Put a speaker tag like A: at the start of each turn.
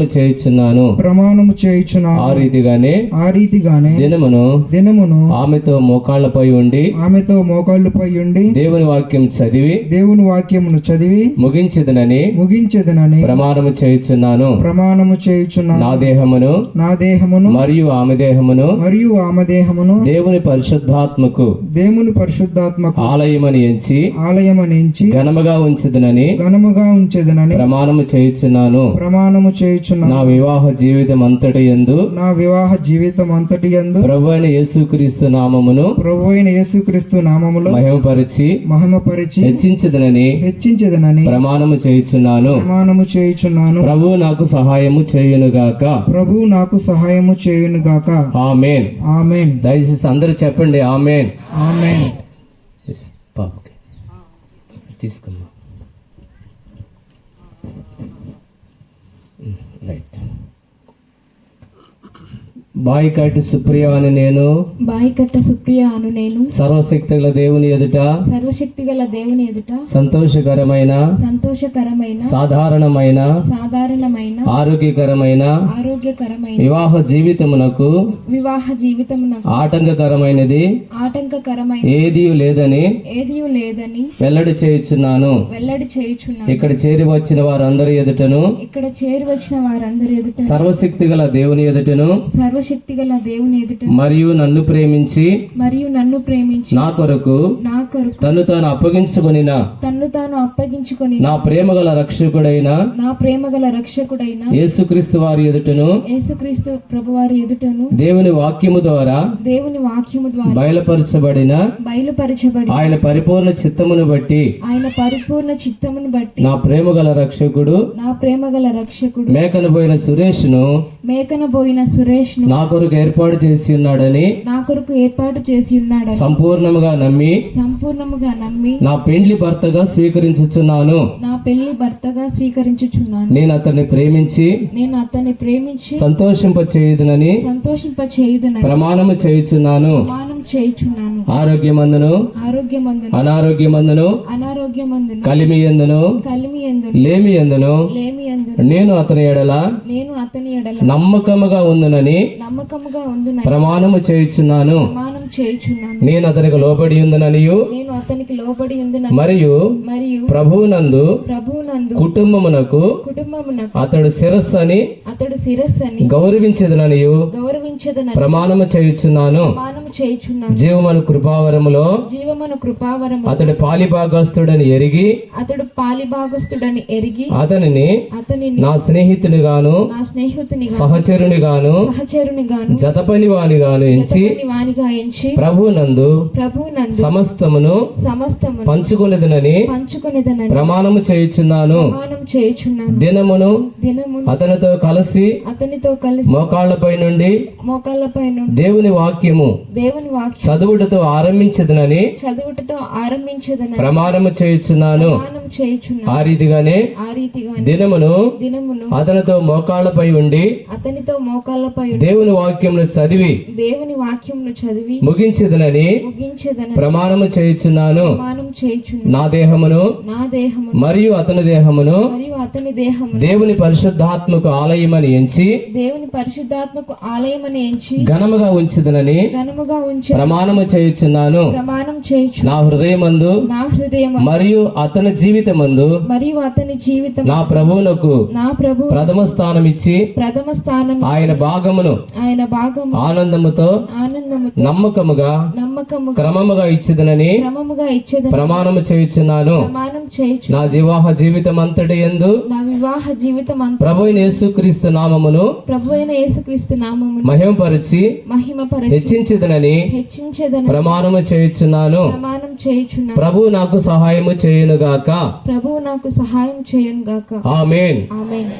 A: చేయుచున్నాను.
B: ప్రమాణము చేయుచున్నాను.
A: ఆ రీతిగానే
B: ఆ రీతిగానే
A: దినమును
B: దినమును
A: ఆమెతో మోకాళ్ళపై ఉండి
B: ఆమెతో మోకాళ్ళుపై ఉండి
A: దేవుని వాక్యం చదివి
B: దేవుని వాక్యమును చదివి
A: ముగించదనని
B: ముగించెదనని
A: ప్రమాణము చేయుచున్నాను.
B: ప్రమాణము చేయుచున్నాను.
A: నా దేహమును
B: నా దేహమును
A: మరియు ఆమె దేహమును
B: మరియు ఆమె దేహమును
A: దేవుని పరిశుద్ధాత్మకు
B: దేవుని పరిశుద్ధాత్మకు
A: ఆలయమని ఎంచి
B: ఆలయమనించి
A: ఘనముగా ఉంచదనని
B: ఘనముగా ఉంచెదనని
A: ప్రమాణము చేయుచున్నాను.
B: ప్రమాణము చేయుచున్నాను
A: నా వివాహ జీవితం అంతటి యందు
B: నా వివాహ జీవితం అంతటి యందు
A: ప్రభు అయిన యేసుక్రీస్తు నామమును
B: ప్రభు అయిన యేసుక్రీస్తు నామములో
A: మహిమపరిచి
B: మహిమపరిచి
A: హెచ్చించదనని
B: హెచ్చించెదనని
A: ప్రమాణము చేయుచున్నాను.
B: ప్రమాణము చేయుచున్నాను.
A: ప్రభు నాకు సహాయము చేయునుగాక.
B: ప్రభు నాకు సహాయము చేయునుగాక.
A: ఆమేన్.
B: ఆమెన్.
A: దయచేసి అందరూ చెప్పండి ఆమేన్.
B: ఆమెన్.
A: తీసుకున్నా Right. బాయికాటి సుప్రియ అని నేను.
C: బాయికట్ట సుప్రియ అను నేను.
A: సర్వశక్తుల దేవుని ఎదుట.
C: సర్వశక్తి గల దేవుని ఎదుట.
A: సంతోషకరమైన.
C: సంతోషకరమైన.
A: సాధారణమైన.
C: సాధారణమైన.
A: ఆరోగ్యకరమైన.
C: ఆరోగ్యకరమైన.
A: వివాహ జీవితమునకు.
C: వివాహ జీవితమునకు.
A: ఆటంకకరమైనది.
C: ఆటంకకరమైన.
A: ఏదీ లేదని.
C: ఏదీ లేదని.
A: వెల్లడి చేయుచున్నాను.
C: వెల్లడి చేయుచున్నాను.
A: ఇక్కడ చేరి వచ్చిన వారందరి ఎదుటను.
C: ఇక్కడ చేరి వచ్చిన వారందరి ఎదుట
A: సర్వశక్తి గల దేవుని ఎదుటను.
C: సర్వశక్తి గల దేవుని ఎదుట
A: మరియు నన్ను ప్రేమించి
C: మరియు నన్ను ప్రేమించి
A: నా కొరకు
C: నా కొరకు
A: తను తాను అప్పగించుకొనిన
C: తన్ను తాను అప్పగించుకొని
A: నా ప్రేమ గల రక్షకుడైన
C: నా ప్రేమ గల రక్షకుడైన
A: యేసుక్రీస్తు వారి ఎదుటను
C: యేసుక్రీస్తు ప్రభువారి ఎదుటను
A: దేవుని వాక్యము ద్వారా
C: దేవుని వాక్యము ద్వారా
A: బయలుపరచబడిన
C: బయలుపరచబడి
A: ఆయన పరిపూర్ణ చిత్తమును బట్టి
C: ఆయన పరిపూర్ణ చిత్తమును బట్టి
A: నా ప్రేమ గల రక్షకుడు
C: నా ప్రేమ గల రక్షకుడు
A: మేకను పోయిన సురేష్ను
C: మేకన పోయిన
A: సురేష్ను కొరకు ఏర్పాటు చేసి ఉన్నాడని
C: నా కొరకు ఏర్పాటు చేసి ఉన్నాడని
A: సంపూర్ణముగా నమ్మి
C: సంపూర్ణముగా నమ్మి
A: నా పెండ్లి భర్తగా స్వీకరించుచున్నాను.
C: నా పెళ్ళి భర్తగా స్వీకరించుచున్నాను.
A: నేను అతన్ని ప్రేమించి
C: నేను అతన్ని ప్రేమించి
A: సంతోషింప చేయుదునని
C: సంతోషింప చేయుదునని
A: ప్రమాణము చేయుచున్నాను.
C: ప్రమాణం చేయుచున్నాను.
A: ఆరోగ్యమందును
C: ఆరోగ్యమందును
A: అనారోగ్యమందును
C: అనారోగ్యమందును
A: కలిమి ఎందును లేమి ఎందును
C: లేమి ఎందును
A: నేను అతని ఎడల
C: నేను అతని ఎడల
A: నమ్మకముగా ఉందునని
C: నమ్మకముగా ఉందున
A: ప్రమాణము చేయుచున్నాను.
C: ప్రమాణం చేయుచున్నాను.
A: నేను అతనికి లోబడి ఉందననియు
C: నేను అతనికి లోబడి ఉందున
A: మరియు
C: మరియు
A: ప్రభువునందు
C: ప్రభువునందు
A: కుటుంబమునకు
C: కుటుంబమునకు
A: అతడు శిరస్సు అని
C: అతడు శిరస్సని
A: గౌరవించదననియు
C: గౌరవించదన
A: ప్రమాణము చేయుచున్నాను.
C: ప్రమాణం చేయుచున్నాను.
A: జీవమను కృపావరములో
C: జీవమను కృపావరము
A: అతడు పాలిభాగస్తుడని ఎరిగి
C: అతడు పాలిభాగస్తుడని ఎరిగి
A: అతనిని
C: అతనిని
A: నా స్నేహితునిగాను సహచరునిగాను
C: సహచరునిగాను
A: జతపని వానిగాను ఎంచి ప్రభునందు సమస్తమును పంచుకొనిదనని ప్రమాణము చేయుచున్నాను. దినమును
C: దినము
A: అతనితో కలిసి
C: అతనితో కలిసి
A: మోకాళ్ళపై నుండి
C: మోకాళ్ళపై నుండి
A: దేవుని వాక్యము
C: దేవుని వాక్యం
A: చదువుటతో ఆరంభించదునని
C: చదువుటతో ఆరంభించదనని
A: ప్రమాణము చేయుచున్నాను. ఆ రీతిగానే
C: ఆ రీతిగా
A: దినమును
C: దినమును
A: అతనితో మోకాళ్ళపై ఉండి
C: అతనితో మోకాళ్ళపై
A: దేవుని వాక్యమును చదివి
C: దేవుని వాక్యమును చదివి
A: ముగించదనని
C: ముగించదనని
A: ప్రమాణము చేయుచున్నాను.
C: ప్రమాణం చేయుచున్నాను.
A: నా దేహమును
C: నా దేహము
A: మరియు అతని దేహమును
C: మరియు అతని దేహము
A: దేవుని పరిశుద్ధాత్మకు ఆలయమని ఎంచి
C: దేవుని పరిశుద్ధాత్మకు ఆలయమని ఎంచి
A: ఘనముగా ఉంచుదనని
C: ఘనముగా ఉంచి
A: ప్రమాణము చేయుచున్నాను.
C: ప్రమాణం చేయుచు
A: నా హృదయమందు
C: నా హృదయం
A: మరియు అతని జీవితమందు
C: మరియు అతని జీవితం
A: నా ప్రభువునకు
C: నా ప్రభు
A: ప్రథమ స్థానమిచ్చి
C: ప్రథమ స్థానం
A: ఆయన భాగమును
C: ఆయన భాగం
A: ఆనందముతో
C: ఆనందముతో
A: నమ్మకముగా
C: నమ్మకము
A: క్రమముగా ఇచ్చిదనని
C: క్రమముగా ఇచ్చేదని
A: ప్రమాణము చేయుచున్నాను.
C: ప్రమాణం చేయుచు
A: నా వివాహ జీవితం అంతటి ఎందు
C: నా వివాహ జీవితం అంతా
A: ప్రభు యేసుక్రీస్తు నామమును
C: ప్రభు అయిన యేసుక్రీస్తు నామమును
A: మహిమపరిచి
C: మహిమపరచి
A: హెచ్చించదనని
C: హెచ్చించదని
A: ప్రమాణము చేయుచున్నాను.
C: చేయుచున్నాను.
A: ప్రభు నాకు సహాయము చేయునుగాక.
C: ప్రభువు నాకు సహాయం చేయను గాక
A: ఆమేన్.
C: ఆమె